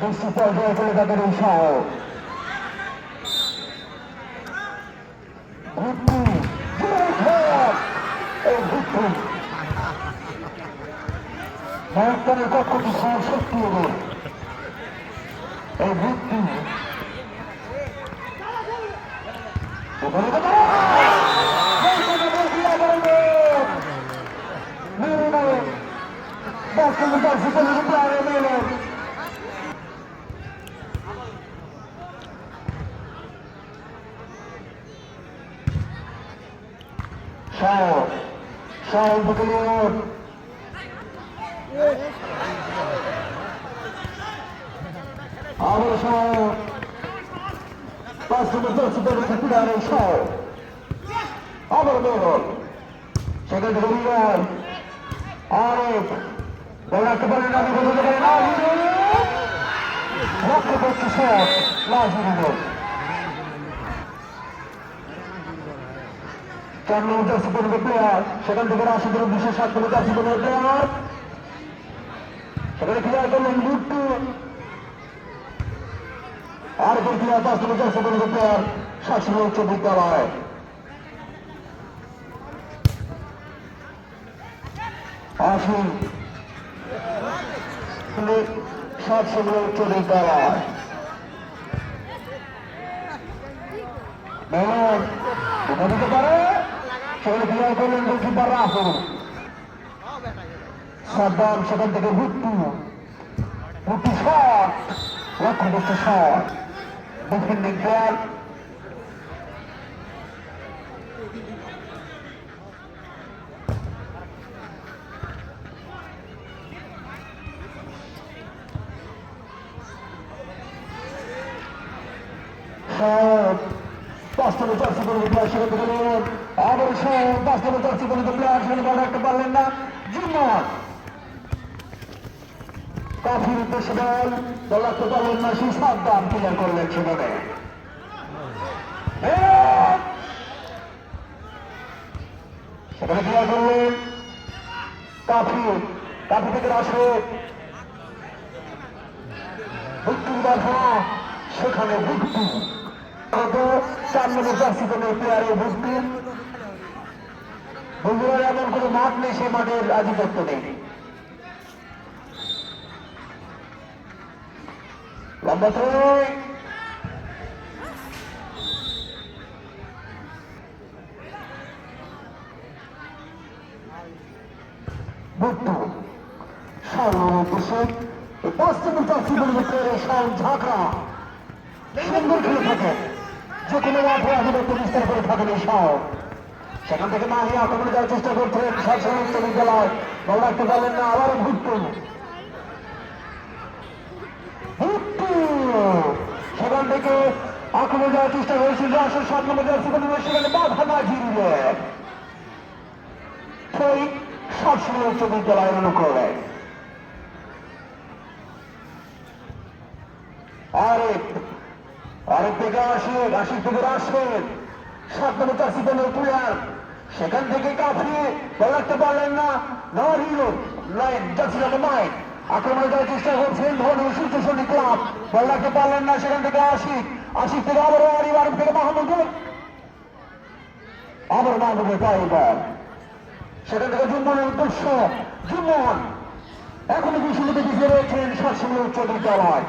Bicho perdeu o colocador em chão. Grupo de É o grupo. Volta na competição, seu tiro. É o grupo. সাহস সাহস বুকেলিয়ন আবার সাহস পাঁচ kilometre super প্লেয়ারে সাহস আবার মেরন সেখান রিয়াল আরেক বল রাখতে পারেন না বলতে পারি না লক্ষ্য করছি শট লাজিরুল চার নম্বর জার্সি পনেরো প্লেয়ার সেখান থেকে রাশিদের উদ্দেশ্যে সাত নম্বর জার্সি পনেরো প্লেয়ার সেখানে ক্লিয়ার করলেন গুট্টু আর একজন প্লেয়ার পাঁচ নম্বর জার্সি পনেরো প্লেয়ার শাসন উচ্চ বিদ্যালয়। আসুন। সময় উচ্চ বিদ্যালয়। দিতে পারে। সেখানে ক্লিয়ার করলেন গোলকিপার রাহুল সাদ্দাম সেখান থেকে ভুট্টু ভুট্টু শট। লক্ষ্য করছে শট। Defending player shot. পাঁচ নম্বর জার্সি পরিণত প্লেয়ার জার্সি পরিণত প্লেয়ার সেখানে বল রাখতে পারলেন না। কাফির উদ্দেশ্যে বল বল সেখানে ক্লিয়ার করলেন কাফি কাফি থেকে আসে ভুক্তি বাধা সেখানে ভুক্তি চার নম্বর জার্সি কোনো প্লেয়ারে ভুক্তি বন্ধুরা, এমন কোনো মাঠ নেই, সে মাঠের আধিপত্য নেই। লম্বা ঝাঁকড়া। সুন্দর থাকেন যে কোনো মাঠে আধিপত্য বিস্তার করে থাকেন এই সাহস সেখান থেকে মাহি আক্রমণে যাওয়ার চেষ্টা করছে উচ্চ বিদ্যালয়। বল রাখতে পারলেন না ভুট্টু। ভুট্টু! সেখান থেকে আক্রমণে যাওয়ার চেষ্টা করেছিল আসলে সাত নম্বর জার্সি করে সেখানে বাধা না জিরবে সেই সবসময় উচ্চ বিদ্যালয় অনুকূলে। আরেক আরেক থেকে আসে আশি থেকে আসেন সাত নম্বর চার সিজনের প্লেয়ার সেখান থেকে কাফিয়ে বল রাখতে পারলেন না। নর হিরো লাইন চেষ্টা করছেন সূর্য ক্লাব। বল রাখতে পারলেন না সেখান থেকে থেকে আবারও থেকে আবার মাহমুদের বল। সেখান থেকে জুম্মনের উদ্দেশ্য, জুম্মন। এখনও বিশ্বজিতে পিছিয়ে রয়েছেন সাতশো উচ্চ বিদ্যালয়